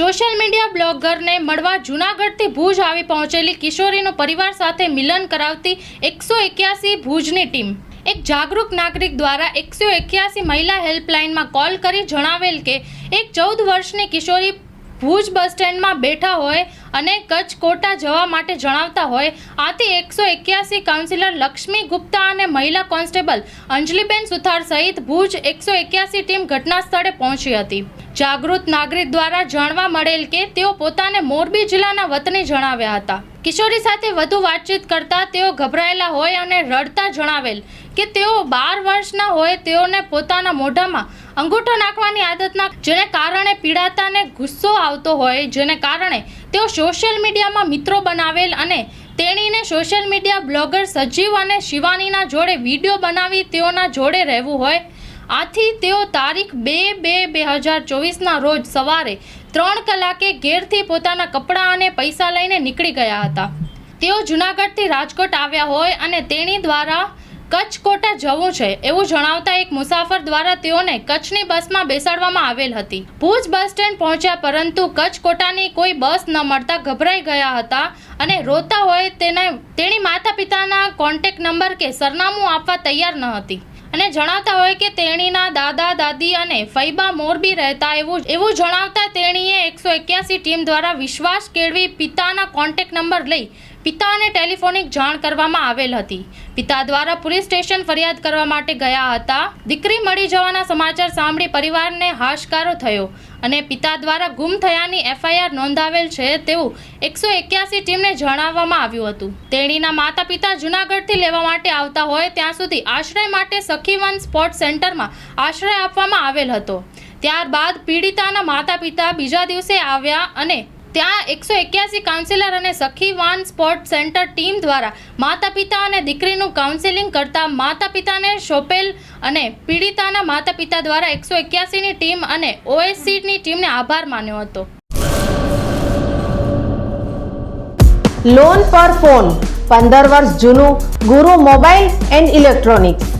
Social media બ્લોગરને મળવા જૂનાગઢથી ભુજ આવી પહોંચેલી કિશોરીનો પરિવાર સાથે મિલન કરાવતી એકસો એક્યાસી ભુજની ટીમ. એક જાગૃત નાગરિક દ્વારા એકસો એક્યાસી મહિલા હેલ્પલાઇનમાં કોલ કરી જણાવેલ કે, એક ચૌદ વર્ષની કિશોરી ભુજ બસ સ્ટેન્ડમાં બેઠા હોય અને કચ્છ કોટા જવા માટે જણાવતા હોય. આથી એકસો એક્યાસી કાઉન્સિલર લક્ષ્મી ગુપ્તા અને મહિલા કોન્સ્ટેબલ અંજલિબેન સુથાર સહિત ભુજ એકસો એક્યાસી ટીમ ઘટના સ્થળે પહોંચી હતી. જાગૃત નાગરિક દ્વારા જાણવા મળેલ કે તેઓ પોતાને મોરબી જિલ્લાના વતની જણાવ્યા હતા. કિશોરી સાથે વધુ વાતચીત કરતા તેઓ ગભરાયેલા હોય અને રડતા જણાવેલ કે તેઓ બાર વર્ષના હોય તેઓને પોતાના મોઢામાં અંગૂઠો નાખવાની આદતના જેને કારણે પીડાતાને ગુસ્સો આવતો હોય, જેને કારણે તેઓ સોશિયલ મીડિયામાં મિત્રો બનાવેલ અને તેણીને સોશિયલ મીડિયા બ્લોગર સજીવ અને શિવાનીના જોડે વીડિયો બનાવી તેઓના જોડે રહેવું હોય આથી તેઓ તારીખ બે બે બે હજાર ચોવીસના રોજ સવારે ત્રણ કલાકે ઘેરથી પોતાના કપડાં અને પૈસા લઈને નીકળી ગયા હતા. તેઓ જુનાગઢથી રાજકોટ આવ્યા હોય અને તેણી દ્વારા કચ્છ કોટા જવું છે એવું જણાવતા એક મુસાફર દ્વારા તેઓને કચ્છની બસમાં બેસાડવામાં આવેલ હતી. ભુજ બસ સ્ટેન્ડ પહોંચ્યા પરંતુ કચ્છ કોટાની કોઈ બસ ન મળતા ગભરાઈ ગયા હતા અને રોતા હોય તેને તેણી કોન્ટેક્ટ નંબર કે સરનામું આપવા તૈયાર ન હતી. અને જણાવતા હોય કે તેણીના દાદા દાદી અને ફૈબા મોરબી રહેતા એવું એવું જણાવતા તેણીએ એકસો એક્યાસી ટીમ દ્વારા વિશ્વાસ કેળવી પિતાના કોન્ટેક્ટ નંબર લઈ પિતાને ટેલિફોનિક જાણ કરવામાં આવેલ હતી. પિતા દ્વારા પોલીસ સ્ટેશન ફરિયાદ કરવા માટે ગયા હતા. દીકરી મળી જવાના સમાચાર સાંભળી પરિવારને હાશકારો થયો અને પિતા દ્વારા ગુમ થયાની એફઆઈઆર નોંધાવેલ છે તેવું એકસો એક્યાસી ટીમને જણાવવામાં આવ્યું હતું. તેણીના માતા પિતા જુનાગઢથી લેવા માટે આવતા હોય ત્યાં સુધી આશ્રય માટે સખીવન સ્પોર્ટ સેન્ટરમાં આશ્રય આપવામાં આવેલ હતો. ત્યારબાદ પીડિતાના માતા પિતા બીજા દિવસે આવ્યા અને ત્યાં એકસો એક્યાસી કાઉન્સિલર અને સખીવાન સ્પોર્ટ સેન્ટર ટીમ દ્વારા માતા પિતા અને દીકરીનું કાઉન્સેલિંગ કરતા માતા પિતાને સોંપેલ અને પીડિતાના માતા પિતા દ્વારા એકસો એક્યાસીની ટીમ અને ઓએસસીની ટીમને આભાર માન્યો હતો. લોન પર ફોન પંદર વર્ષ જૂનું, ગુરુ મોબાઈલ એન્ડ ઇલેક્ટ્રોનિક્સ.